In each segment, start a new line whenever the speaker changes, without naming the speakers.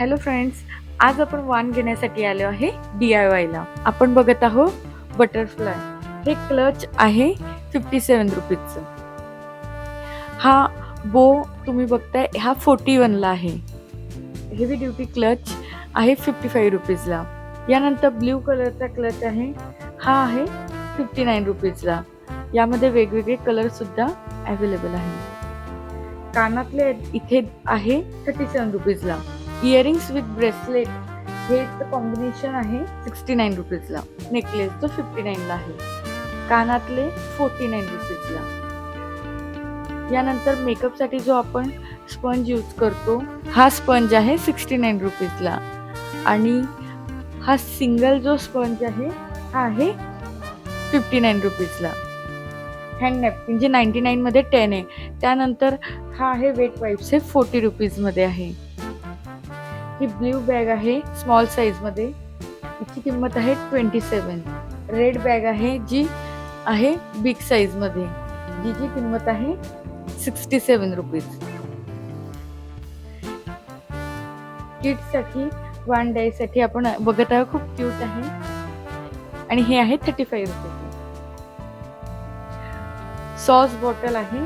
Hello friends आज आपण वाण घेण्यासाठी आलो आहे डी आय वायला आपण बघत आहोत बटरफ्लाय हे क्लच आहे फिफ्टी सेवन रुपीजचं हा बो तुम्ही बघताय हा फोर्टी वनला आहे. हेवी ड्युटी क्लच आहे फिफ्टी फाईव्ह रुपीजला यानंतर ब्ल्यू कलरचा क्लच आहे हा आहे फिफ्टी नाईन रुपीजला यामध्ये वेगवेगळे कलरसुद्धा अवेलेबल आहे. कानातले इथे आहे थर्टी सेवन रुपीजला इयरिंग्स विथ ब्रेसलेट हे कॉम्बिनेशन आहे. सिक्स्टी नाईन रुपीजला नेकलेस जो फिफ्टी नाईनला आहे. कानातले फोर्टी नाईन रुपीजला यानंतर मेकअपसाठी जो आपण स्पंज यूज करतो हा स्पंज आहे सिक्स्टी नाईन रुपीजला आणि हा सिंगल जो स्पंज आहे हा आहे फिफ्टी नाईन रुपीजला हँड नॅपकिन जे नाईन्टी नाईनमध्ये टेन आहे. त्यानंतर हा आहे वेट वाईप्स हे फोर्टी रुपीजमध्ये आहे. ही ब्ल्यू बॅग आहे स्मॉल साईजमध्ये याची किंमत आहे ट्वेंटी सेवन. रेड बॅग आहे जी आहे बिग साईजमध्ये जीची किंमत आहे सिक्स्टी सेवन रुपीज. किड्ससाठी वन डेसाठी आपण बघत आहोत खूप क्यूट आहे. आणि हे आहे thirty five rupees. Sauce bottle आहे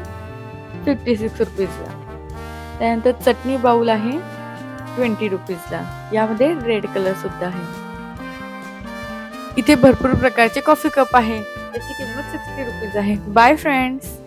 फिफ्टी सिक्स रुपीजला. त्यानंतर चटणी बाऊल आहे ट्वेंटी रुपीजला यामध्ये रेड कलर सुद्धा आहे. इथे भरपूर प्रकारचे कॉफी कप आहे. त्याची किंमत सिक्स्टी रुपीज आहे. Bye friends